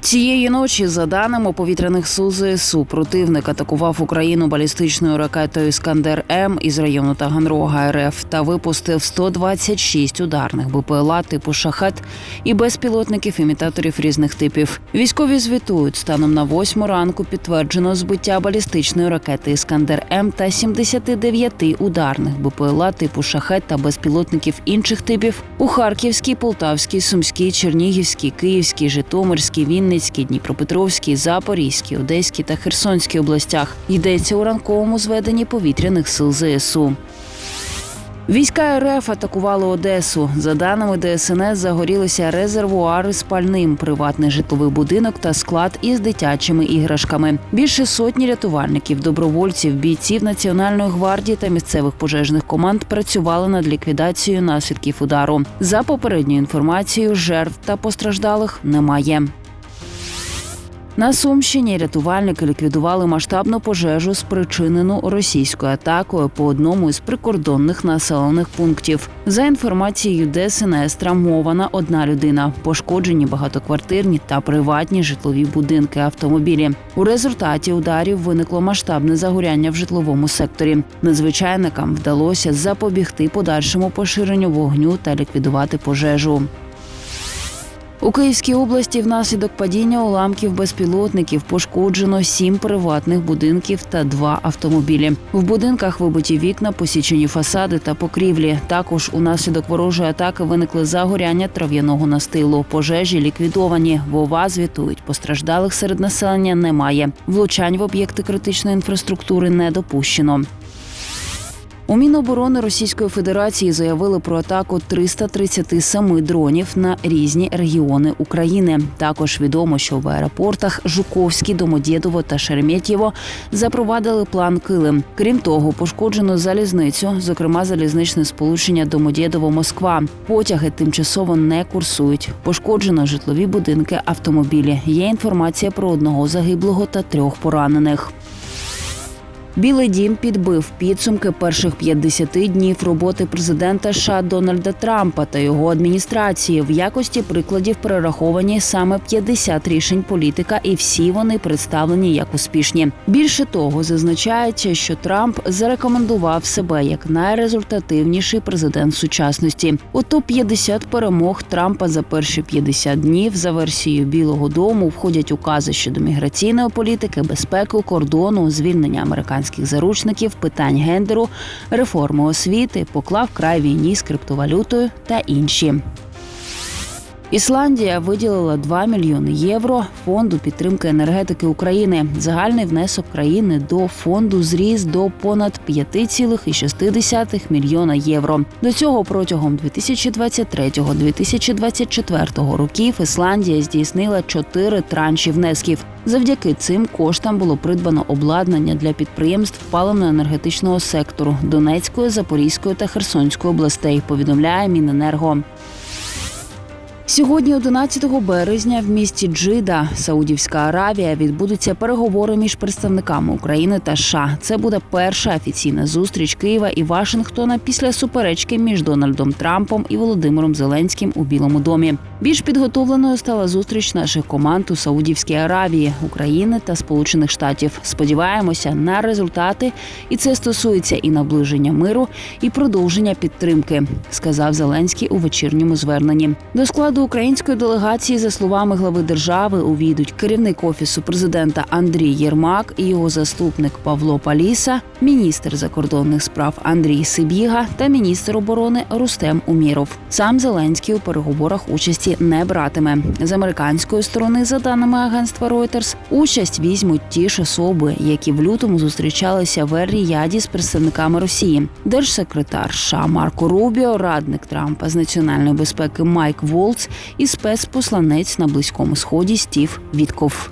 Цієї ночі, за даними повітряних сил ЗСУ, противник атакував Україну балістичною ракетою Іскандер М із району Таганрога РФ та випустив 126 ударних БПЛА типу шахет і безпілотників імітаторів різних типів. Військові звітують станом на восьму ранку підтверджено збиття балістичної ракети Іскандер М та 79 ударних БПЛА типу шахет та безпілотників інших типів у Харківській, Полтавській, Сумській, Чернігівській, Київській, Житомирській, Вінницькій, Дніпропетровській, Запорізькій, Одеській та Херсонській областях. Йдеться у ранковому зведенні повітряних сил ЗСУ. Війська РФ атакували Одесу. За даними ДСНС, загорілися резервуари з пальним, приватний житловий будинок та склад із дитячими іграшками. Більше сотні рятувальників, добровольців, бійців Національної гвардії та місцевих пожежних команд працювали над ліквідацією наслідків удару. За попередньою інформацією, жертв та постраждалих немає. На Сумщині рятувальники ліквідували масштабну пожежу, спричинену російською атакою по одному із прикордонних населених пунктів. За інформацією ДСНС, травмована одна людина, пошкоджені багатоквартирні та приватні житлові будинки, автомобілі. У результаті ударів виникло масштабне загоряння в житловому секторі. Надзвичайникам вдалося запобігти подальшому поширенню вогню та ліквідувати пожежу. У Київській області внаслідок падіння уламків безпілотників пошкоджено сім приватних будинків та два автомобілі. В будинках вибиті вікна, посічені фасади та покрівлі. Також унаслідок ворожої атаки виникли загоряння трав'яного настилу. Пожежі ліквідовані. Вова звітують. Постраждалих серед населення немає. Влучань в об'єкти критичної інфраструктури не допущено. У Міноборони Російської Федерації заявили про атаку 337 дронів на різні регіони України. Також відомо, що в аеропортах Жуковський, Домодєдово та Шереметьєво запровадили план Килим. Крім того, пошкоджено залізницю, зокрема залізничне сполучення Домодєдово-Москва. Потяги тимчасово не курсують. Пошкоджено житлові будинки, автомобілі. Є інформація про одного загиблого та трьох поранених. Білий дім підбив підсумки перших 50 днів роботи президента США Дональда Трампа та його адміністрації в якості прикладів перераховані саме 50 рішень політика, і всі вони представлені як успішні. Більше того, зазначається, що Трамп зарекомендував себе як найрезультативніший президент сучасності. У топ 50 перемог Трампа за перші 50 днів за версією Білого Дому входять укази щодо міграційної політики, безпеки, кордону, звільнення американських заручників, питань гендеру, реформи освіти, поклав край війні з криптовалютою та інші. Ісландія виділила 2 мільйони євро фонду підтримки енергетики України. Загальний внесок країни до фонду зріс до понад 5,6 мільйона євро. До цього протягом 2023-2024 років Ісландія здійснила чотири транші внесків. Завдяки цим коштам було придбано обладнання для підприємств паливно-енергетичного сектору Донецької, Запорізької та Херсонської областей. Повідомляє Міненерго. Сьогодні, 11 березня, в місті Джида, Саудівська Аравія, відбудуться переговори між представниками України та США. Це буде перша офіційна зустріч Києва і Вашингтона після суперечки між Дональдом Трампом і Володимиром Зеленським у Білому домі. Більш підготовленою стала зустріч наших команд у Саудівській Аравії, України та Сполучених Штатів. Сподіваємося на результати, і це стосується і наближення миру, і продовження підтримки, сказав Зеленський у вечірньому зверненні. До складу української делегації, за словами глави держави, увійдуть керівник офісу президента Андрій Єрмак і його заступник Павло Паліса, міністр закордонних справ Андрій Сибіга та міністр оборони Рустем Уміров. Сам Зеленський у переговорах участі не братиме. З американської сторони, за даними агентства Reuters, участь візьмуть ті ж особи, які в лютому зустрічалися в Ер-Ріяді з представниками Росії. Держсекретар США Марко Рубіо, радник Трампа з національної безпеки Майк Волц і спецпосланець на близькому сході Стів Вітков.